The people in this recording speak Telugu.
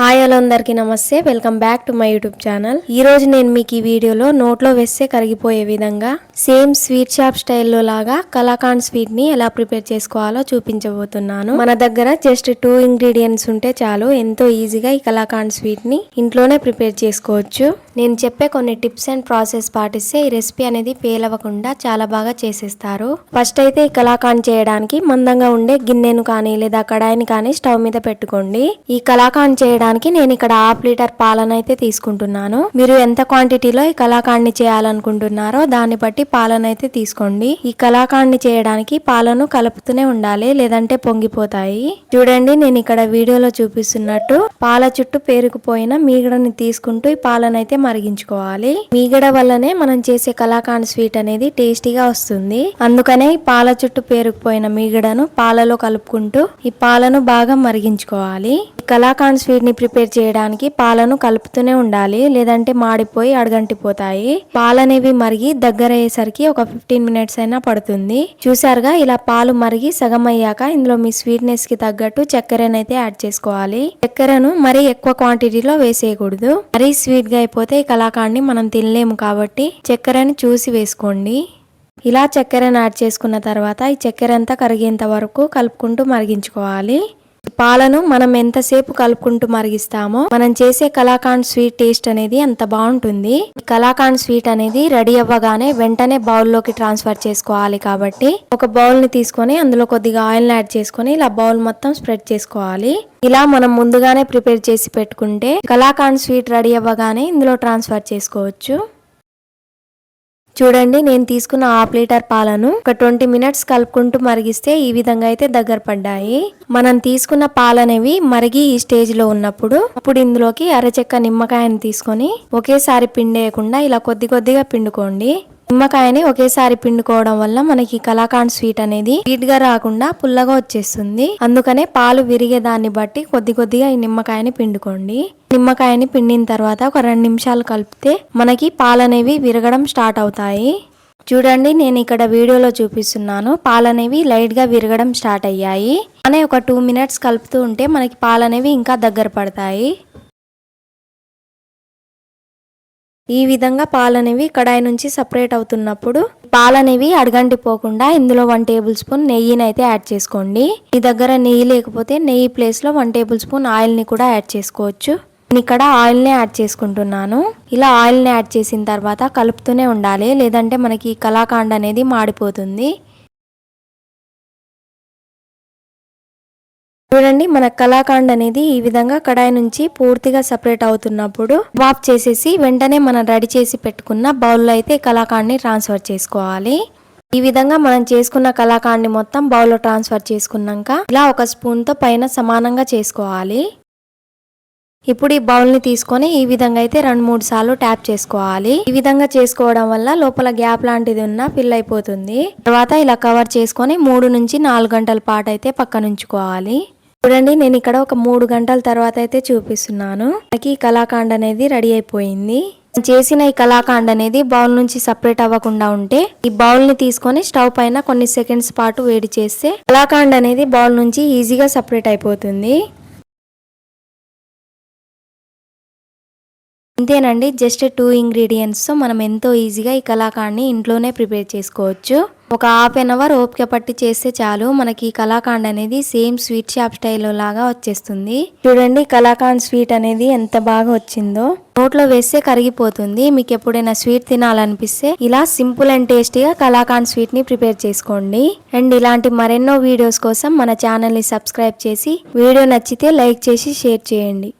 హాయ్ హలో అందరికీ నమస్తే. Welcome back to my YouTube channel ఈ రోజు నేను మీకు ఈ వీడియోలో నోట్లో వేస్తే కరిగిపోయే విధంగా సేమ్ స్వీట్ షాప్ స్టైల్లో లాగా కలాకాండ్ స్వీట్ని ఎలా ప్రిపేర్ చేసుకోవాలో చూపించబోతున్నాను. మన దగ్గర జస్ట్ టూ ఇంగ్రీడియంట్స్ ఉంటే చాలు ఎంతో ఈజీగా ఈ కలాకాండ్ స్వీట్ని ఇంట్లోనే ప్రిపేర్ చేసుకోవచ్చు. నేను చెప్పే కొన్ని టిప్స్ అండ్ ప్రాసెస్ పాటిస్తే ఈ రెసిపీ అనేది పేలవకుండా చాలా బాగా చేసేస్తారు. ఫస్ట్ అయితే ఈ కలాకాండ్ చేయడానికి మందంగా ఉండే గిన్నెను కానీ లేదా కడాయిని కానీ స్టవ్ మీద పెట్టుకోండి. ఈ కలాకాండ్ చేయడానికి నేను ఇక్కడ హాఫ్ లీటర్ పాలను అయితే తీసుకుంటున్నాను. మీరు ఎంత క్వాంటిటీలో ఈ కలాకాండ్ని చేయాలనుకుంటున్నారో దాన్ని బట్టి పాలను అయితే తీసుకోండి. ఈ కలాకాండ్ని చేయడానికి పాలను కలుపుతూనే ఉండాలి లేదంటే పొంగిపోతాయి. చూడండి నేను ఇక్కడ వీడియోలో చూపిస్తున్నట్టు పాల చుట్టూ పేరుకుపోయిన మీగడని తీసుకుంటూ ఈ పాలను అయితే మరిగించుకోవాలి. మీగడ వల్లనే మనం చేసే కళాకాండ్ స్వీట్ అనేది టేస్టీగా వస్తుంది. అందుకనే ఈ పాల చుట్టూ పేరుకుపోయిన మీగడను పాలలో కలుపుకుంటూ ఈ పాలను బాగా మరిగించుకోవాలి. కళాకాండ్ స్వీట్ని ప్రిపేర్ చేయడానికి పాలను కలుపుతూనే ఉండాలి. లేదంటే మాడిపోయి అడగంటిపోతాయి. పాలనేవి మరిగి దగ్గర అయ్యేసరికి ఒక ఫిఫ్టీన్ మినిట్స్ అయినా పడుతుంది. చూసారుగా ఇలా పాలు మరిగి సగం అయ్యాక ఇందులో మీ స్వీట్నెస్కి తగ్గట్టు చక్కెరనైతే యాడ్ చేసుకోవాలి. చక్కెరను మరీ ఎక్కువ క్వాంటిటీలో వేసేయకూడదు. మరీ స్వీట్గా అయిపోతే ఈ కలాకాండ్ని మనం తినలేము కాబట్టి చక్కెరని చూసి వేసుకోండి. ఇలా చక్కెరను యాడ్ చేసుకున్న తర్వాత ఈ చక్కెర అంతా కరిగేంత వరకు కలుపుకుంటూ మరిగించుకోవాలి. పాలను మనం ఎంతసేపు కలుపుకుంటూ మరిగిస్తామో మనం చేసే కలాకాండ్ స్వీట్ టేస్ట్ అనేది అంత బాగుంటుంది. కలాకాండ్ స్వీట్ అనేది రెడీ అవ్వగానే వెంటనే బౌల్లోకి ట్రాన్స్ఫర్ చేసుకోవాలి కాబట్టి ఒక బౌల్ని తీసుకొని అందులో కొద్దిగా ఆయిల్ యాడ్ చేసుకొని ఇలా బౌల్ మొత్తం స్ప్రెడ్ చేసుకోవాలి. ఇలా మనం ముందుగానే ప్రిపేర్ చేసి పెట్టుకుంటే కలాకాండ్ స్వీట్ రెడీ అవ్వగానే ఇందులో ట్రాన్స్ఫర్ చేసుకోవచ్చు. చూడండి నేను తీసుకున్న హాఫ్ లీటర్ పాలను ఒక ట్వంటీ మినిట్స్ కలుపుకుంటూ మరిగిస్తే ఈ విధంగా అయితే దగ్గర పడ్డాయి. మనం తీసుకున్న పాలనేవి మరిగి ఈ స్టేజ్లో ఉన్నప్పుడు అప్పుడు ఇందులోకి అరచెక్క నిమ్మకాయని తీసుకొని ఒకేసారి పిండేయకుండా ఇలా కొద్ది కొద్దిగా పిండుకోండి. నిమ్మకాయని ఒకేసారి పిండుకోవడం వల్ల మనకి కలాకాండ్ స్వీట్ అనేది స్వీట్గా రాకుండా పుల్లగా వచ్చేస్తుంది. అందుకనే పాలు విరిగే దాన్ని బట్టి కొద్ది కొద్దిగా ఈ నిమ్మకాయని పిండుకోండి. నిమ్మకాయని పిండిన తర్వాత ఒక రెండు నిమిషాలు కలిపితే మనకి పాలు అనేవి విరగడం స్టార్ట్ అవుతాయి. చూడండి నేను ఇక్కడ వీడియోలో చూపిస్తున్నాను. పాలు అనేవి లైట్గా విరగడం స్టార్ట్ అయ్యాయి. అనే ఒక టూ మినిట్స్ కలుపుతూ ఉంటే మనకి పాలు అనేవి ఇంకా దగ్గర పడతాయి. ఈ విధంగా పాలనేవి కడాయి నుంచి సపరేట్ అవుతున్నప్పుడు పాలనేవి అడగంటిపోకుండా ఇందులో వన్ టేబుల్ స్పూన్ నెయ్యిని అయితే యాడ్ చేసుకోండి. మీ దగ్గర నెయ్యి లేకపోతే నెయ్యి ప్లేస్లో వన్ టేబుల్ స్పూన్ ఆయిల్ని కూడా యాడ్ చేసుకోవచ్చు. నేను ఇక్కడ ఆయిల్ని యాడ్ చేసుకుంటున్నాను. ఇలా ఆయిల్ని యాడ్ చేసిన తర్వాత కలుపుతూనే ఉండాలి. లేదంటే మనకి కలాకాండ్ అనేది మాడిపోతుంది. చూడండి మన కళాఖండ్ అనేది ఈ విధంగా కడాయి నుంచి పూర్తిగా సపరేట్ అవుతున్నప్పుడు వాప్ చేసేసి వెంటనే మనం రెడీ చేసి పెట్టుకున్న బౌల్లో అయితే కళాఖండ్ని ట్రాన్స్ఫర్ చేసుకోవాలి. ఈ విధంగా మనం చేసుకున్న కళాఖండ్ని మొత్తం బౌల్లో ట్రాన్స్ఫర్ చేసుకున్నాక ఇలా ఒక స్పూన్తో పైన సమానంగా చేసుకోవాలి. ఇప్పుడు ఈ బౌల్ని తీసుకొని ఈ విధంగా అయితే రెండు మూడు సార్లు ట్యాప్ చేసుకోవాలి. ఈ విధంగా చేసుకోవడం వల్ల లోపల గ్యాప్ లాంటిది ఉన్నా ఫిల్ అయిపోతుంది. తర్వాత ఇలా కవర్ చేసుకొని మూడు నుంచి నాలుగు గంటల పాటు అయితే పక్కనుంచుకోవాలి. చూడండి నేను ఇక్కడ ఒక మూడు గంటల తర్వాత అయితే చూపిస్తున్నాను. మనకి ఈ అనేది రెడీ అయిపోయింది. చేసిన ఈ కలాకాండ్ అనేది బౌల్ నుంచి సపరేట్ అవ్వకుండా ఉంటే ఈ బౌల్ని తీసుకొని స్టవ్ పైన కొన్ని సెకండ్స్ పాటు వేడి చేస్తే కలాకాండ్ అనేది బౌల్ నుంచి ఈజీగా సపరేట్ అయిపోతుంది. ఇంతేనండి జస్ట్ టూ ఇంగ్రీడియంట్స్తో మనం ఎంతో ఈజీగా ఈ కళాకాండ్ని ఇంట్లోనే ప్రిపేర్ చేసుకోవచ్చు. ఒక హాఫ్ అన్ అవర్ ఓపిక పట్టి చేస్తే చాలు. మనకి కలాకాండ్ అనేది సేమ్ స్వీట్ షాప్ స్టైల్లో లాగా వచ్చేస్తుంది. చూడండి కలాకాండ్ స్వీట్ అనేది ఎంత బాగా వచ్చిందో. నోట్లో వేస్తే కరిగిపోతుంది. మీకు ఎప్పుడైనా స్వీట్ తినాలనిపిస్తే ఇలా సింపుల్ అండ్ టేస్టీగా కలాకాండ్ స్వీట్ని ప్రిపేర్ చేసుకోండి. అండ్ ఇలాంటి మరెన్నో వీడియోస్ కోసం మన ఛానల్ని సబ్స్క్రైబ్ చేసి వీడియో నచ్చితే లైక్ చేసి షేర్ చేయండి.